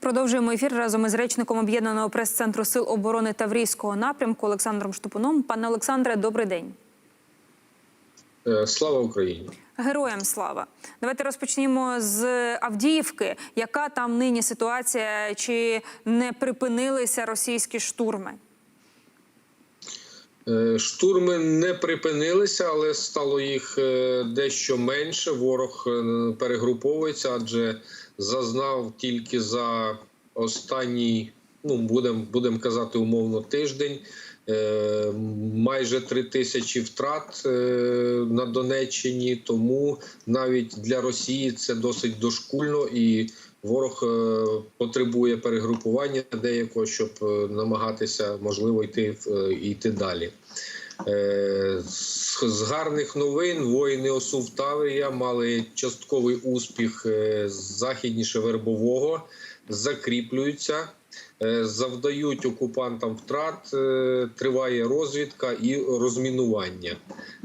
Продовжуємо ефір разом із речником об'єднаного прес-центру сил оборони Таврійського напрямку Олександром Штупуном. Пане Олександре, добрий день. Е, Слава Україні! Героям слава. Давайте розпочнімо з Авдіївки. Яка там нині ситуація? Чи не припинилися російські штурми? Е, Штурми не припинилися, але стало їх е, дещо менше. Ворог е, перегруповується, адже зазнав тільки за останній, ну будемо будем казати, умовно тиждень. Майже три тисячі втрат на Донеччині, тому навіть для Росії це досить дошкульно, і ворог е, потребує перегрупування деякого, щоб е, намагатися можливо йти е, йти далі. З гарних новин воїни ОСУ в Таврія мали частковий успіх західніше вербового, закріплюються, завдають окупантам втрат, е, триває розвідка і розмінування.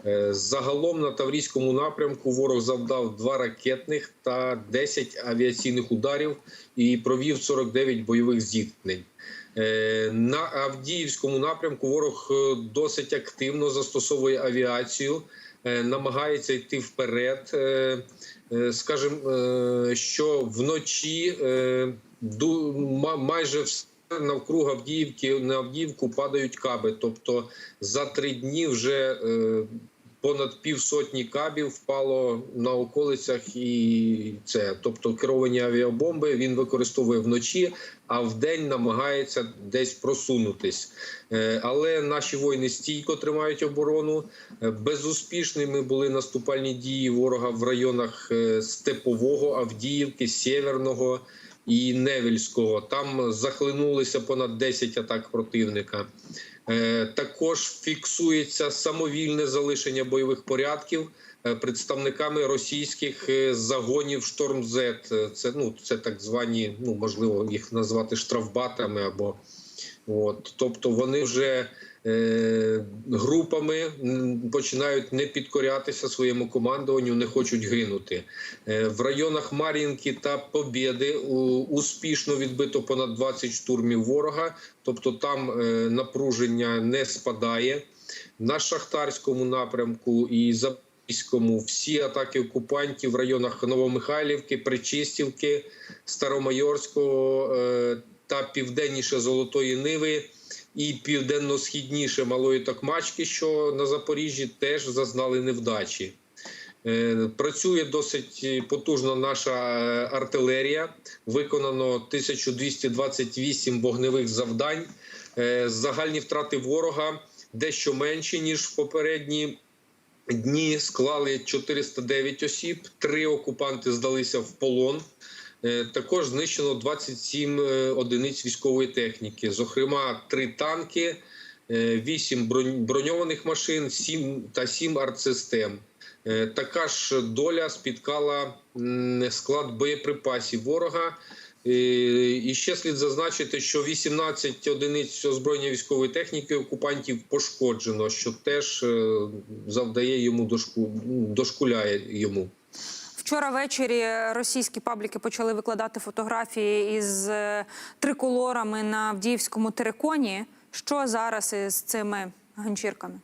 Е, Загалом на Таврійському напрямку ворог завдав два ракетних та 10 авіаційних ударів і провів 49 бойових зіткнень. Е, На Авдіївському напрямку ворог е, досить активно застосовує авіацію, е, намагається йти вперед. Е, е, Скажімо, е, що вночі е, майже все навкруг Авдіївки на Авдіївку падають каби. Тобто за три дні вже е, понад півсотні кабів впало на околицях, і це тобто керовані авіабомби він використовує вночі, а вдень намагається десь просунутись. Е, Але наші воїни стійко тримають оборону. Е, Безуспішними були наступальні дії ворога в районах Степового, Авдіївки, Сєверного і Невельського. Там захлинулися понад 10 атак противника. Е, Також фіксується самовільне залишення бойових порядків е, представниками російських е, загонів Шторм З. Це ну це так звані, ну можливо, їх назвати штрафбатами або от, тобто вони вже е, групами починають не підкорятися своєму командуванню, не хочуть гинути. Е, В районах Мар'їнки та Побєди у- успішно відбито понад 20 штурмів ворога, тобто там е, напруження не спадає. На Шахтарському напрямку і Запорізькому всі атаки окупантів в районах Новомихайлівки, Причистівки, Старомайорського е, та південніше Золотої Ниви і південно-східніше Малої Токмачки, що на Запоріжжі, теж зазнали невдачі. Е, Працює досить потужно наша е, артилерія. Виконано 1228 вогневих завдань. Е, Загальні втрати ворога дещо менші ніж в попередні дні. Склали 409 осіб. Три окупанти здалися в полон. Е, Також знищено 27 е, одиниць військової техніки, зокрема, три танки, 8 броньованих машин, 7 та 7 артсистем. Е, Така ж доля спіткала склад боєприпасів ворога. Е, І ще слід зазначити, що 18 одиниць озброєння військової техніки окупантів пошкоджено, що теж е, завдає йому дошку, дошкуляє йому. Вчора ввечері російські пабліки почали викладати фотографії із триколорами на Авдіївському териконі. Що зараз із цими ганчірками?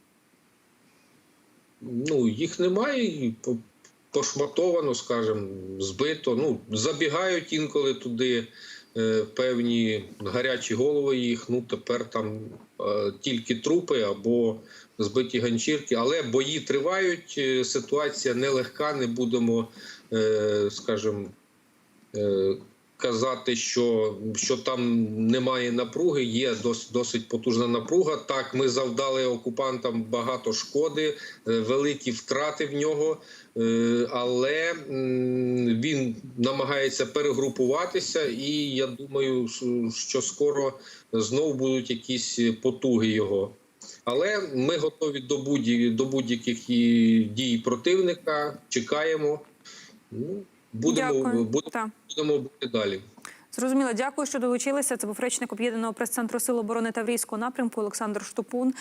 Ну їх немає, і пошматовано, скажімо, збито. Ну забігають інколи туди е, певні гарячі голови їх. Ну тепер там е, тільки трупи або збиті ганчірки, але бої тривають. е, Ситуація нелегка. Не будемо, е, скажімо, е, казати, що, що там немає напруги, є дос, досить потужна напруга. Так, ми завдали окупантам багато шкоди, е, великі втрати в нього, е, але він намагається перегрупуватися, і я думаю, що скоро знову будуть якісь потуги його. Але ми готові до будь- до будь-яких дій противника. Чекаємо. Будемо, Дякую. будемо, будемо бути далі. Зрозуміло, дякую, що долучилися. Це був речник об'єднаного прес-центру Сил оборони Таврійського напрямку Олександр Штупун.